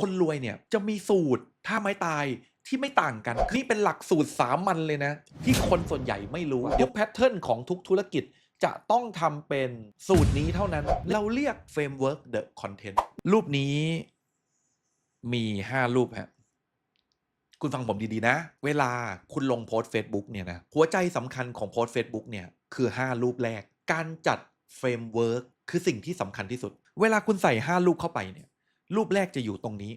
คนรวยเนี่ยจะมีสูตรท่าไม้ตายที่ไม่ต่างกัน นี่เป็นหลักสูตรสามัญเลยนะ ที่คนส่วนใหญ่ไม่รู้ เดี๋ยวแพทเทิร์นของทุกธุรกิจจะต้องทำเป็นสูตรนี้เท่านั้น เราเรียก framework the content รูปนี้มี 5 รูปฮะคุณฟังผมดีๆนะ เวลาคุณลงโพสต์ Facebook เนี่ยนะ หัวใจสำคัญของโพสต์ Facebook เนี่ย คือ 5 รูปแรก การจัดเฟรมเวิร์กคือสิ่งที่สำคัญที่สุด เวลาคุณใส่ 5 รูปเข้าไปเนี่ย รูปแรกจะอยู่ตรงนี้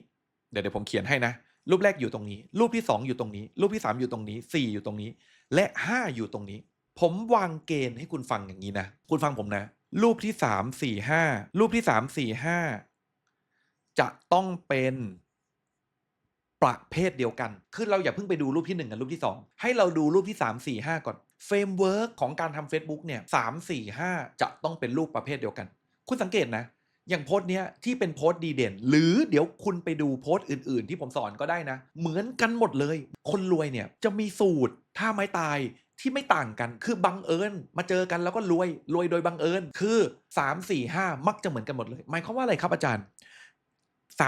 เดี๋ยวเดี๋ยวผมเขียนให้นะ รูปแรกอยู่ตรงนี้ รูปที่ 2 อยู่ตรงนี้ รูปที่ 3 อยู่ตรงนี้ 4 อยู่ตรงนี้ และ 5 อยู่ตรงนี้ ผมวางเกณฑ์ให้คุณฟังอย่างนี้นะ คุณฟังผมนะ รูปที่ 3 4 5 รูปที่ 3 4 5 จะต้องเป็นประเภทเดียวกัน คือเราอย่าเพิ่งไปดูรูปที่ 1 กับรูปที่ 2 ให้เราดูรูปที่ 3 4 5 ก่อน เฟรมเวิร์กของการทำ Facebook เนี่ย3 4 5จะต้องเป็นรูปประเภทเดียวกัน คุณสังเกตนะ อย่างโพสต์เนี้ยที่เป็นโพสต์ดีเด่น หรือเดี๋ยวคุณไปดูโพสต์อื่น ๆ ที่ผมสอนก็ได้นะ เหมือนกันหมดเลย คนรวยเนี่ยจะมีสูตรท่าไม้ตายที่ไม่ต่างกันคือบังเอิญมาเจอกันแล้วก็รวยรวยโดยบังเอิญคือ 3 4 5 มักจะเหมือนกันหมดเลย หมายความว่าอะไรครับอาจารย์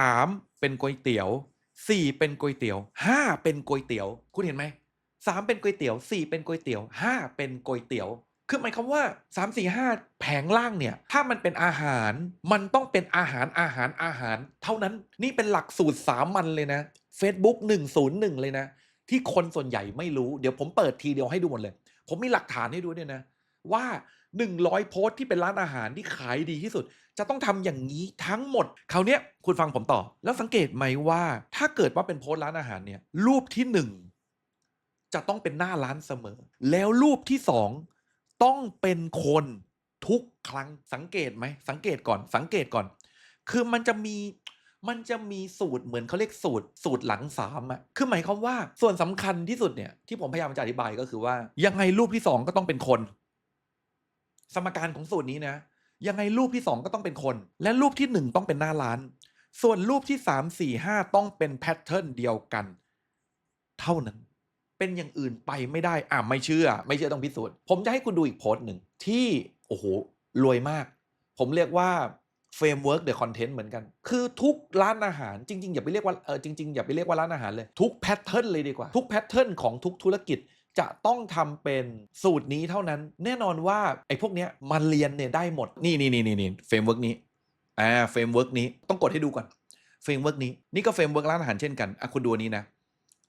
3 เป็นก๋วยเตี๋ยว 4 เป็นก๋วยเตี๋ยว 5 เป็นก๋วยเตี๋ยว คุณเห็นไหมสามเป็นก๋วยเตี๋ยวสี่เป็นก๋วยเตี๋ยวห้าเป็นก๋วยเตี๋ยว คือหมายความว่าสามสี่ห้าแผงล่างเนี่ย ถ้ามันเป็นอาหารมันต้องเป็นอาหารอาหารอาหาร เท่านั้นนี่เป็นหลักสูตรสามัญเลยนะ Facebook 101 เลยนะ ที่คนส่วนใหญ่ไม่รู้เดี๋ยวผมเปิดทีเดียวให้ดูหมดเลย ผมมีหลักฐานให้ดูเนี่ยนะ ว่า 100 โพสต์ที่เป็นร้านอาหารที่ขายดีที่สุด จะต้องทำอย่างนี้ทั้งหมดคราวนี้คุณฟังผมต่อ แล้วสังเกตไหมว่า ถ้าเกิดว่าเป็นโพสต์ร้านอาหารเนี่ยรูปที่หนึ่งจะต้องเป็นหน้าร้านเสมอ แล้วรูปที่สอง ต้องเป็นคนทุกครั้งสังเกตไหม สังเกตก่อน สังเกตก่อน คือมันจะมีมันจะมีสูตรเหมือนเขาเรียกสูตรสูตรหลังสามอะคือหมายความว่าส่วนสำคัญที่สุดเนี่ยที่ผมพยายามจะอธิบายก็คือว่า ยังไงรูปที่สองก็ต้องเป็นคน สมการของสูตรนี้นะ ยังไงรูปที่สองก็ต้องเป็นคน และรูปที่หนึ่งต้องเป็นหน้าร้าน ส่วนรูปที่สามสี่ห้าต้องเป็นแพทเทิร์นเดียวกัน เท่านั้น เป็นอย่างอื่นไปไม่ได้อะไม่เชื่อ ไม่เชื่อต้องพิสูจน์ ผมจะให้คุณดูอีกโพสต์หนึ่งที่โอ้โหรวยมาก ผมเรียกว่าเฟรมเวิร์กเดอะคอนเทนต์เหมือนกัน คือทุกร้านอาหารจริงๆอย่าไปเรียกว่าเออจริงๆอย่าไปเรียกว่าร้านอาหารเลย ทุกแพทเทิร์นเลยดีกว่า ทุกแพทเทิร์นของทุกธุรกิจจะต้องทำเป็นสูตรนี้เท่านั้น แน่นอนว่าไอ้พวกเนี้ยมันเรียนเนี่ยได้หมดนี่นี่นี่นี่เฟรมเวิร์กนี้อ่าเฟรมเวิร์กนี้ต้องกดให้ดูก่อนเฟรมเวิร์กนี้นี่ก็เฟรมเวิร์กร้านอาหารเช่นกันอะคุณดูนี้นะ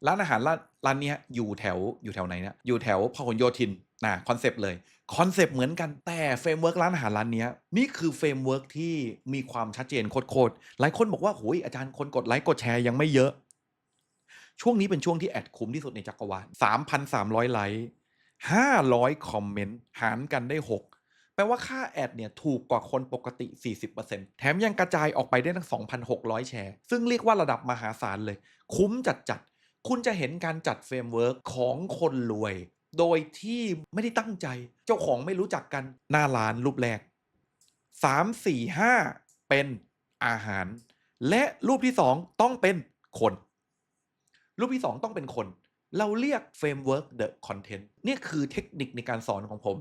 ร้านอาหารร้านร้านนี้อยู่แถวอยู่แถวไหนเนะอยู่แถวพหลโยธินนะคอนเซปต์เลยคอนเซปต์เหมือนกันแต่เฟรมเวิร์กร้านอาหารร้านนี้นี่คือเฟรมเวิร์กที่มีความชัดเจนโคตรๆหลายคนบอกว่าโหยอาจารย์คนกดไลค์กดแชร์ยังไม่เยอะ ช่วงนี้เป็นช่วงที่แอดคุ้มที่สุดในจักรวาล3,300 ไลค์500 คอมเมนต์หารกันได้ 6แปลว่าค่าแอดเนี่ยถูกกว่าคนปกติ 40%แถมยังกระจายออกไปได้ทั้ง 2,600 แชร์ ซึ่งเรียกว่าระดับมหาศาลเลย คุ้มจัดจัด คุณจะเห็นการจัดเฟรมเวิร์กของคนรวย โดยที่ไม่ได้ตั้งใจ เจ้าของไม่รู้จักกันหน้าร้านรูปแรก 3 4 5 เป็นอาหาร และรูปที่ 2 ต้องเป็นคน รูปที่ 2 ต้องเป็นคน เราเรียก framework the content นี่คือเทคนิคในการสอนของผม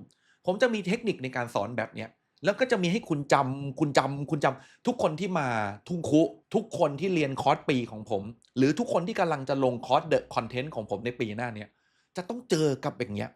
ผมจะมีเทคนิคในการสอนแบบเนี้ย แล้วก็จะมีให้คุณจำคุณจำคุณจำทุกคนที่มาทุ่งคุ ทุกคนที่เรียนคอร์สปีของผม หรือทุกคนที่กำลังจะลงคอร์สเดอะคอนเทนต์ของผมในปีหน้าเนี้ยจะต้องเจอกับอย่างเงี้ย